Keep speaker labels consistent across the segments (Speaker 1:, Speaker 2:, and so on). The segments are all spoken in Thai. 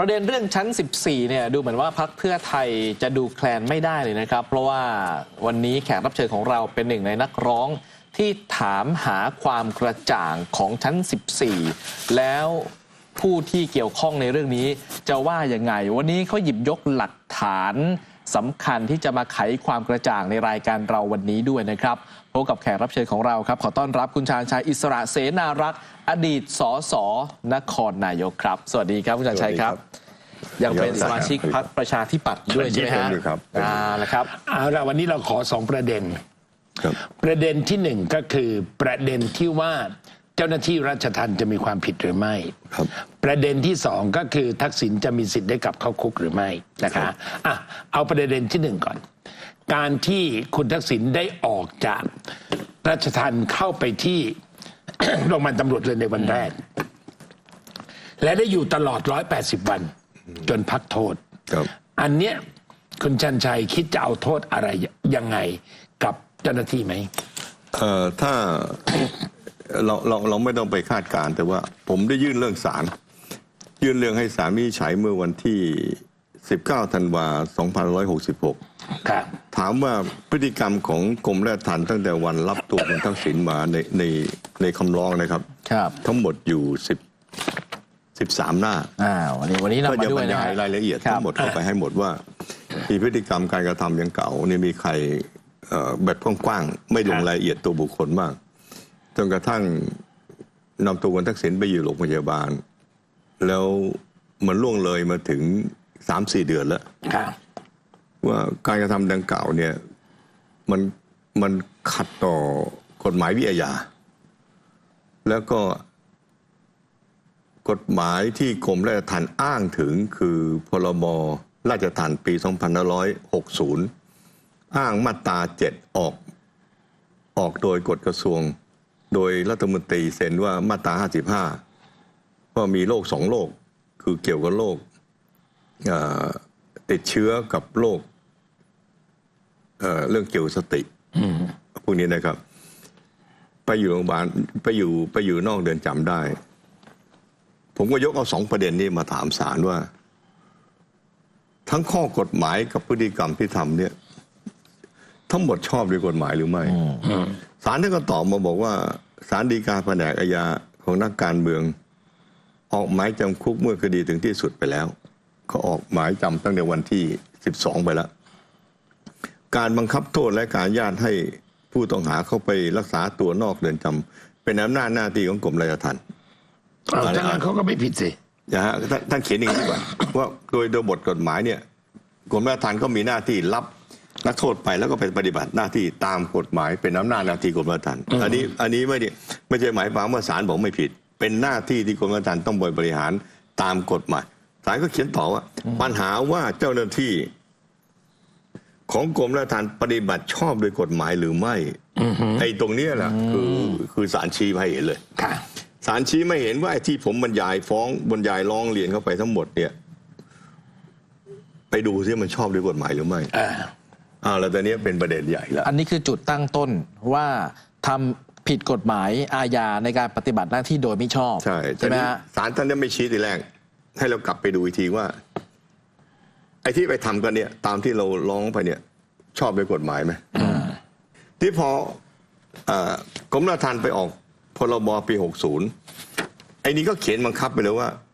Speaker 1: ประเด็นเรื่องชั้น 14 เนี่ยดูเหมือนว่าพักเพื่อไทยจะดูแคลนไม่ได้เลยนะครับ เพราะว่าวันนี้แขกรับเชิญของเราเป็นหนึ่งในนักร้องที่ถามหาความกระจ่างของชั้น 14 แล้วผู้ที่เกี่ยวข้องในเรื่องนี้จะว่ายังไง วันนี้เขาหยิบยกหลักฐาน สำคัญที่จะมาไขความกระจ่างในรายการเราวันนี้ด้วยนะครับพบกับแขกรับเชิญของเราครับ ขอต้อนรับคุณชาญชัยอิสระเสนารักษ์อดีตสสนครนายกครับ สวัสดีครับคุณชาญชัยครับ ยังเป็นสมาชิกพรรคประชาธิปัตย์อยู่ด้วยใช่ไหมฮะ
Speaker 2: เป็นอยู่ครับ
Speaker 1: อ่าแล้วครับ
Speaker 3: เอาละวันนี้เราขอสองประเด็น
Speaker 2: ครับ
Speaker 3: ประเด็นที่หนึ่งก็คือประเด็นที่ว่า เจ้าหน้าที่ราชทัณฑ์จะมีความผิดหรือไม่
Speaker 2: ครับ
Speaker 3: ประเด็นที่สองก็คือทักษิณจะมีสิทธิ์ได้กลับเข้าคุกหรือไม่นะคะอะเอาประเด็นที่หนึ่งก่อน การที่คุณทักษิณได้ออกจากราชทัณฑ์เข้าไปที่ โรงพยาบาลตำรวจเลยในวันแรก และได้อยู่ตลอด 180 วัน จนพักโทษ
Speaker 2: ครับ
Speaker 3: อันเนี้ยคุณชันชัยคิดจะเอาโทษอะไรยังไงกับเจ้าหน้าที่ไหม
Speaker 2: เอ่อถ้า เราเราเราไม่ต้องไปคาดการณ์แต่ว่าผมได้ยื่นเรื่องศาลยื่นเรื่องให้ศาลวินิจฉัยเมื่อวันที่ 19ธันวา2566
Speaker 3: ครับ
Speaker 2: ถามว่าพฤติกรรมของกรมราชทัณฑ์ตั้งแต่วันรับตัวคุณทักษิณมาในในในคำร้องนะครับ
Speaker 1: ครับ
Speaker 2: ทั้งหมดอยู่ 10 13 หน้า
Speaker 1: อ่าวันนี้วันนี้
Speaker 2: ก็
Speaker 1: นำมา
Speaker 2: จะ
Speaker 1: ด้
Speaker 2: บ
Speaker 1: ว
Speaker 2: ร
Speaker 1: ย
Speaker 2: ร
Speaker 1: นะ
Speaker 2: ยาย
Speaker 1: ฮะ
Speaker 2: รายละเอียด
Speaker 1: ครับ
Speaker 2: ทั้งหมดเข้าไปให้หมดว่า มีพฤติกรรมการกระทำอย่างเก่านี่มีใครเอ่อแบบกว้างๆไม่ลงรายละเอียดตัวบุคคลมาก จนกระทั่งนำตัวคุณทักษิณไปอยู่โรงพยาบาล แล้วมันล่วงเลยมาถึงสามสี่เดือนแล้ว
Speaker 3: ครับ
Speaker 2: ว่าการกระทำดังกล่าวเนี่ยมันมันขัดต่อกฎหมายวิทยา แล้วก็กฎหมายที่กรมราชทัณฑ์อ้างถึงคือพรบราชทัณฑ์ปี 2560 อ้างมาตรา 7 ออก ออกโดยกฎกระทรวง โดยรัฐมนตรีเซ็นว่ามาตรา 55 ว่ามีโรคสองโรคคือเกี่ยวกับโรคติดเชื้อกับโรคเเรื่องเกี่ยวกับสติพวกนี้นะครับ ไปอยู่โรงพยาบาลไปอยู่ไปอยู่นอกเดือนจำได้ ผมก็ยกเอาสองประเด็นนี้มาถามศาลว่า ทั้งข้อกฎหมายกับพฤติกรรมที่ทำเนี่ย ทั้งหมดชอบด้วยกฎหมายหรือไม่ศาลท่านก็ตอบมาบอกว่าศาลฎีกาแผนกอาญาของนักการเมือง ออกหมายจำคุกเมื่อคดีถึงที่สุดไปแล้วเขาออกหมายจำตั้งแต่วันที่ 12 ไปแล้ว การบังคับโทษและการญาตให้ผู้ต้องหาเข้าไปรักษาตัวนอกเรือนจำเป็นอำนาจหน้าที่ของกรมราชทัณฑ์
Speaker 3: เอาถ้างั้นเขาก็ไม่ผิดสิ
Speaker 2: นะฮะท่านท่านเขียนอย่างนี้ดีกว่าว่าโดยโดยบทกฎหมายเนี่ยกรมราชทัณฑ์ก็มีหน้าที่รับ นักโทษไปแล้วก็ไปปฏิบัติหน้าที่ตามกฎหมายเป็นอำนาจหน้าที่กรมราชทัณฑ์อันนี้อันนี้ไม่ได้ไม่ใช่หมายความว่าศาลบอกไม่ผิด เป็นหน้าที่ที่กรมราชทัณฑ์ต้องบริหารตามกฎหมายศาลก็เขียนต่อว่า ปัญหาว่าเจ้าหน้าที่ ของกรมราชทัณฑ์ปฏิบัติชอบโดยกฎหมายหรือไม่ไอ้ตรงเนี้ยแหละคือคือศาลชี้ให้เห็นเลย
Speaker 3: ค่ะ
Speaker 2: ศาลชี้ไม่เห็นว่าไอ้ที่ผมบรรยายฟ้องบรรยายร้องเรียนเข้าไปทั้งหมดเนี่ย ไปดูซิมันชอบด้วยกฎหมายหรือไม่
Speaker 3: อ่า
Speaker 2: อ้าวแล้วตอนนี้เป็นประเด็นใหญ่แล้ว
Speaker 1: อันนี้คือจุดตั้งต้นว่าทำผิดกฎหมายอาญาในการปฏิบัติหน้าที่โดยไม่ชอบ
Speaker 2: ใช่
Speaker 1: ใช่ไหม
Speaker 2: แต่นี่
Speaker 1: ฮะ
Speaker 2: ศาลท่านจะไม่ชี้ทีแรก ให้เรากลับไปดูอีกทีว่า ไอ้ที่ไปทำกันเนี่ย ตามที่เราร้องไปเนี่ย ชอบด้วยกฎหมายไหมที่พอเอ่อกรมราชทัณฑ์ไปออกพรบปี 60 ไอ้นี้ก็เขียนบังคับไปเลยว่าเ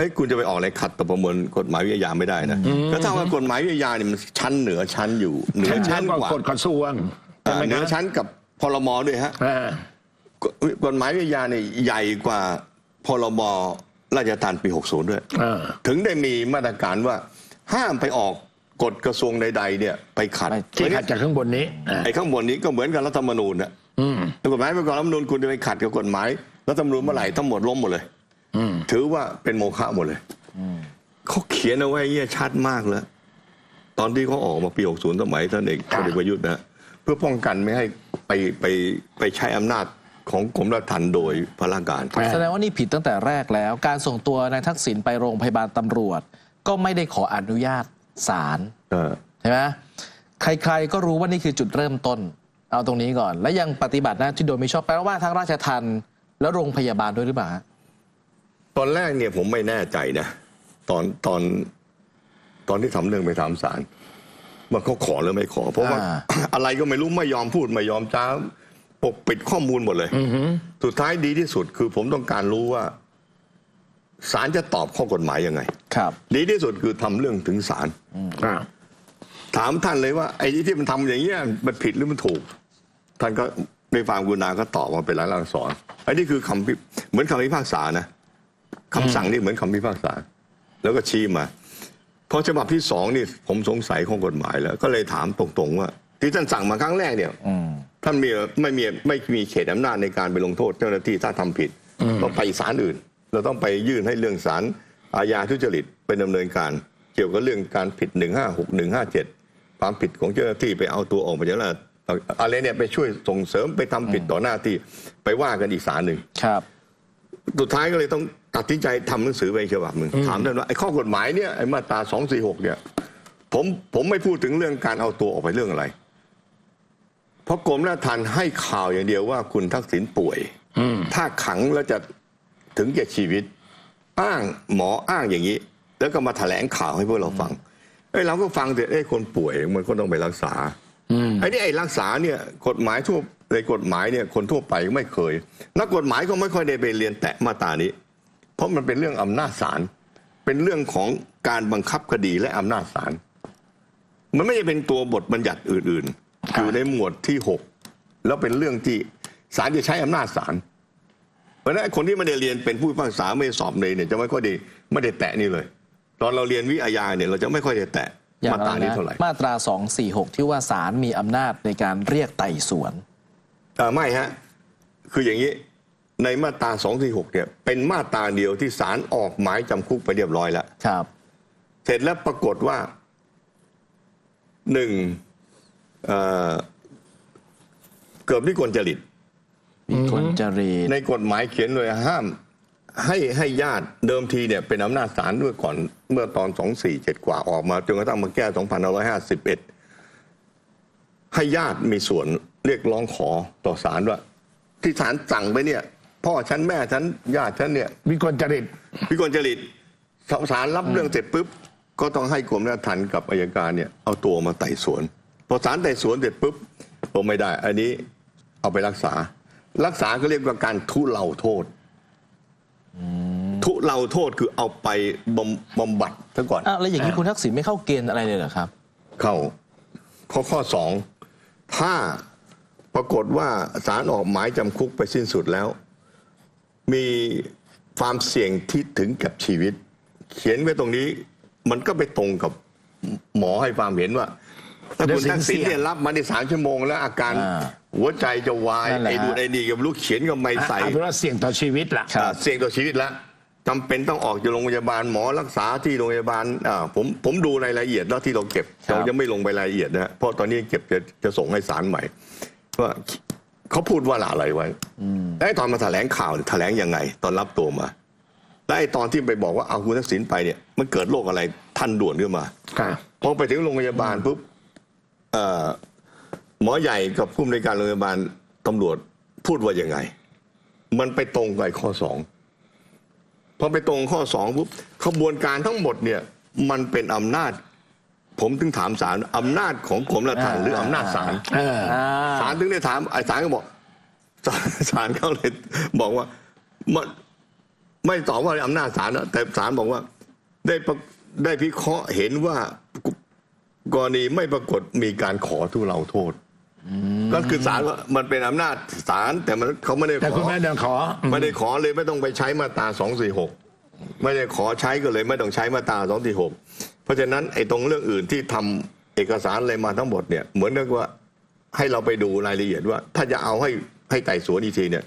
Speaker 2: อ้ยคุณจะไปออกอะไรขัดต่อประมวลกฎหมายวิทยาไม่ได้นะแล้วถ้าว่ากฎหมายวิทยาเนี่ยมันชั้นเหนือชั้นอยู่เหนือ
Speaker 3: ชั้
Speaker 2: ชั้
Speaker 3: น
Speaker 2: น
Speaker 3: กว่าก
Speaker 2: ว่า
Speaker 3: กฎกระทรวงใช่
Speaker 2: อ่า
Speaker 3: ไหม
Speaker 2: เหนือ
Speaker 3: ครับ
Speaker 2: ชั้นกับพรมด้วยฮะ
Speaker 3: อ่า
Speaker 2: กฎกฎหมายวิทยาเนี่ยใหญ่กว่าพรบราชทานปี 60 ด้วย
Speaker 3: อ่า
Speaker 2: ถึงได้มีมาตรการว่าห้ามไปออกกฎกระทรวงใด ๆ เนี่ย ไปขัด
Speaker 3: ที่ขัดจากข้างบนนี้อ่า
Speaker 2: ไอ้ข้างบนนี้ก็เหมือนกับรัฐธรรมนูญนะ
Speaker 3: อืม
Speaker 2: กฎหมายประกอบรัฐธรรมนูญคุณจะไปขัดกับกฎหมายรัฐธรรมนูญเมื่อไหร่ทั้งหมดล้มหมดเลย
Speaker 3: อืม
Speaker 2: ถือว่าเป็นโมฆะหมดเลยเขาเขียนเอาไว้เยี่ยชัดมากแล้ว ตอนที่เขาออกมาปี 60 สมัยท่านเอกพลเอกประยุทธ์นะเพื่อป้องกันไม่ให้ไปไปไปใช้อำนาจของกรมราชทัณฑ์โดยพลการ
Speaker 3: อ่า
Speaker 1: แสดงว่านี่ผิดตั้งแต่แรกแล้ว การส่งตัวนายทักษิณไปโรงพยาบาลตำรวจ ก็ไม่ได้ขออนุญาตศาล
Speaker 2: เออ
Speaker 1: ใช่ไหมใครๆก็รู้ว่านี่คือจุดเริ่มต้น เอาตรงนี้ก่อน และยังปฏิบัติหน้าที่โดยไม่ชอบแปลว่าทั้งราชทัณฑ์และโรงพยาบาลด้วยหรือเปล่าฮะ
Speaker 2: ตอนแรกเนี่ยผมไม่แน่ใจนะ ตอนตอนตอนที่ทำเรื่องไปถามศาลว่าเขาขอหรือไม่ขอ เพราะว่า อะไรก็ไม่รู้ไม่ยอมพูดไม่ยอมจ้าปกปิดข้อมูลหมดเลยสุดท้ายดีที่สุดคือผมต้องการรู้ว่าศาลจะตอบข้อกฎหมายยังไง
Speaker 1: ครับ
Speaker 2: ดีที่สุดคือทำเรื่องถึงศาล
Speaker 3: อ่า
Speaker 2: ถามท่านเลยว่า ไอ้ที่มันทำอย่างเงี้ยมันผิดหรือมันถูก ท่านก็ในความกรุณาก็ตอบมาเป็นหลายลักษณ์อันนี้คือคำพิเหมือนคำพิพากษานะ คำสั่งนี่เหมือนคำพิพากษา แล้วก็ชี้มาพอฉบับที่สองนี่ผมสงสัยข้อกฎหมายแล้ว ก็เลยถามตรงๆว่า ที่ท่านสั่งมาครั้งแรกเนี่ย
Speaker 1: อืม
Speaker 2: ท่านมีไม่มีไม่มีเขตอำนาจในการไปลงโทษเจ้าหน้าที่ถ้าทำผิดต้องไปศาลอื่น เราต้องไปยื่นให้เรื่องศาลอาญาทุจริตเป็นดำเนินการ เกี่ยวกับเรื่องการผิดหนึ่งห้าหกหนึ่งห้าเจ็ดความผิดของเจ้าหน้าที่ไปเอาตัวออกมาจากราชอะไรเนี่ยไปช่วยส่งเสริมไปทำผิดต่อหน้าที่ไปว่ากันอีกศาลหนึ่ง
Speaker 1: ครับ
Speaker 2: สุดท้ายก็เลยต้อง ตัดสินใจทำหนังสือไปฉบับหนึ่งถามท่านว่าไอ้ข้อกฎหมายเนี่ยไอ้มาตราสองสี่หกเนี่ย ผมผมไม่พูดถึงเรื่องการเอาตัวออกไปเรื่องอะไร เพราะกรมราชทัณฑ์ให้ข่าวอย่างเดียวว่าคุณทักษิณป่วยถ้าขังแล้วจะถึงแก่ชีวิต อ้างหมออ้างอย่างนี้ แล้วก็มาแถลงข่าวให้พวกเราฟังเอ้ยเราก็ฟังแต่เอ้ยคนป่วยมันก็ต้องไปรักษาไอ้นี่ไอ้รักษาเนี่ยกฎหมายทั่วในกฎหมายเนี่ยคนทั่วไปไม่เคย นักกฎหมายก็ไม่ค่อยได้ไปเรียนแตะมาตรานี้ เพราะมันเป็นเรื่องอำนาจศาลเป็นเรื่องของการบังคับคดีและอำนาจศาลมันไม่ใช่เป็นตัวบทบัญญัติอื่นๆ อยู่ในหมวดที่หกแล้วเป็นเรื่องที่ศาลจะใช้อำนาจศาลเพราะฉะนั้นไอ้คนที่ไม่ได้เรียนเป็นผู้พิพากษาไม่ได้สอบเลยเนี่ยจะไม่ค่อยได้ไม่ได้แตะนี่เลย ตอนเราเรียนวิทยาเนี่ยเราจะไม่ค่อยได้แตะ
Speaker 1: อย่าง
Speaker 2: มาตรา
Speaker 1: อะไร
Speaker 2: นี้
Speaker 1: นะ
Speaker 2: เท่าไหร่
Speaker 1: มาตรา 246 ที่ว่าศาลมีอำนาจในการเรียกไต่สวน
Speaker 2: เอ่อไม่ฮะ คืออย่างนี้ ในมาตรา2 4 6เนี่ยเป็นมาตราเดียวที่ศาลออกหมายจำคุกไปเรียบร้อยแล้ว
Speaker 1: ครับ
Speaker 2: เสร็จแล้วปรากฏว่าหนึ่งเอ่อเกือบวิกลจริต
Speaker 1: มีคนจรีต
Speaker 2: ในกฎหมายเขียนเลยห้ามให้ให้ญาติเดิมทีเนี่ยเป็นอำนาจศาลด้วยก่อนเมื่อตอน 247 กว่าออกมาจนกระทั่งมาแก้2551 ให้ญาติมีส่วนเรียกร้องขอต่อศาลว่า ที่ศาลสั่งไปเนี่ย พ่อฉันแม่ฉันญาติฉันเนี่ย
Speaker 3: วิกลจริต
Speaker 2: วิกลจริตศาลรับเรื่องเสร็จปุ๊บก็ต้องให้กรมราชทัณฑ์กับอายการเนี่ยเอาตัวมาไต่สวนพอศาลไต่สวนเสร็จปุ๊บผมไม่ได้ อันนี้เอาไปรักษา รักษาก็เรียกว่าการทุเลาโทษทุเลาโทษคือเอาไปบำบำบัดซะก่อน
Speaker 1: อะแล้วอย่างนี้คุณทักษิณไม่เข้าเกณฑ์อะไรเลยเหรอครับ
Speaker 2: เข้าข้อข้อสองถ้าปรากฏว่าศาลออกหมายจำคุกไปสิ้นสุดแล้ว มีความเสี่ยงที่ถึงกับชีวิต เขียนไว้ตรงนี้ มันก็ไปตรงกับหมอให้ความเห็นว่าถ้าคุณทักษิณเนี่ยรับมาในสามชั่วโมงแล้วอาการ
Speaker 1: อ่า
Speaker 2: หัวใจจะวาย
Speaker 1: นั่นแหละ
Speaker 2: ไอ้ดูนไอ้นี่กับลูกเขียนก็ไม่ใส่
Speaker 3: เอาเป็นว่าเสี่ยงต่อชีวิตล่ะ
Speaker 2: อ่าเสี่ยงต่อชีวิตแล้วจำเป็นต้องออกจากโรงพยาบาลหมอรักษาที่โรงพยาบาลอ่าผมผมดูรายละเอียดแล้วที่เราเก็บ
Speaker 1: ครับ
Speaker 2: เราจะไม่ลงไปรายละเอียดนะฮะเพราะตอนนี้เก็บจะจะส่งให้ศาลใหม่ว่า เขาพูดว่าอะไรไว้แล้วไอ้ตอนมาแถลงข่าวเนี่ยแถลงยังไง ตอนรับตัวมาแล้วไอ้ตอนที่ไปบอกว่าเอาคุณทักษิณไปเนี่ย มันเกิดโรคอะไรท่านด่วนขึ้นมา
Speaker 3: ค่ะ
Speaker 2: พอไปถึงโรงพยาบาลปุ๊บเอ่อหมอใหญ่กับผู้อำนวยการโรงพยาบาลตำรวจพูดว่ายังไง มันไปตรงกับไอ้ข้อสองพอไปตรงข้อสองปุ๊บขบวนการทั้งหมดเนี่ย มันเป็นอำนาจ ผมถึงถามศาลอำนาจของกรมราชทัณฑ์หรืออำนาจศาล
Speaker 3: เออ
Speaker 1: อ่า
Speaker 2: ศาลถึงได้ถามไอ้ศาลก็บอกศาลศาลเขาเลยบอกว่ามันไม่ตอบว่าอำนาจศาลนะแต่ศาลบอกว่า ได้ประได้พิเคราะห์เห็นว่ากรณีไม่ปรากฏมีการขอทุเลาโทษก็คือศาลว่ามันเป็นอำนาจศาลแต่มันเขาไม่ได้
Speaker 3: แต่
Speaker 2: ข
Speaker 3: คุณ
Speaker 2: อ
Speaker 3: แม่เดินขออืม
Speaker 2: ไม่ได้ขอเลยไม่ต้องไปใช้มาตราสองสี่หกไม่ได้ขอใช้ก็เลยไม่ต้องใช้มาตราสองสี่หกเพ ราะฉะนั้นไอ้ตรงเรื่องอื่นที่ทำเอกสารอะไรมาทั้งหมดเนี่ยเหมือนกับว่าให้เราไปดูรายละเอียดว่า ถ้าจะเอาให้ให้ไต่สวนอีกทีเนี่ย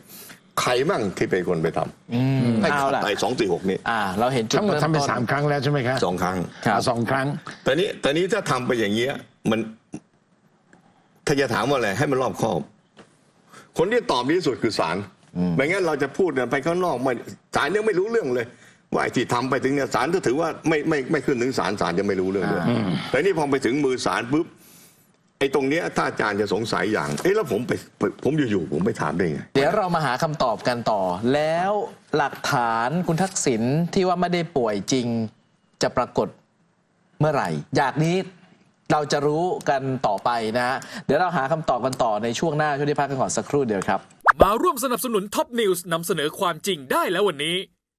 Speaker 2: ใครมั่งที่เป็นคนไปทำ
Speaker 1: อืม
Speaker 2: ให้
Speaker 1: เอาล่ะ
Speaker 2: ไต่สองสี่หกนี่
Speaker 1: อ่าเราเห็นจุด
Speaker 3: ทั้งหมด
Speaker 1: เริ่ม
Speaker 3: ทำไป
Speaker 1: ต้น
Speaker 3: สามครั้งแล้วใช่ไหมครับ
Speaker 2: สองครั้ง
Speaker 1: ครับ
Speaker 3: สองครั้ง
Speaker 2: แต่นี้แต่นี้ถ้าทำไปอย่างเงี้ยมันถ้าจะถามว่าอะไรให้มันรอบคอบ คนที่ตอบดีที่สุดคือศาลไม่งั้นเราจะพูดกันไปข้างนอกไม่ศาลยังไม่รู้เรื่องเลย ว่าไอ้ที่ทำไปถึงเนี่ยศาลก็ถือว่าไม่ไม่ไม่ขึ้นถึงศาลศาลจะไม่รู้เรื่องเลยแต่นี่พอไปถึงมือศาลปุ๊บไอ้ตรงเนี้ยถ้าอาจารย์จะสงสัยอย่างเอ๊ะแล้วผมไปผมอยู่ๆผมไปถามได้ไง
Speaker 1: เดี๋ยวเรามาหาคำตอบกันต่อ แล้วหลักฐานคุณทักษิณที่ว่าไม่ได้ป่วยจริงจะปรากฏเมื่อไหร่ อยากนี้เราจะรู้กันต่อไปนะฮะเดี๋ยวเราหาคำตอบกันต่อในช่วงหน้าช่วงที่พักกันก่อนสักครู่เดียวครับ
Speaker 4: มาร่วมสนับสนุนท็อปนิวส์นำเสนอความจริงได้แล้ววันนี้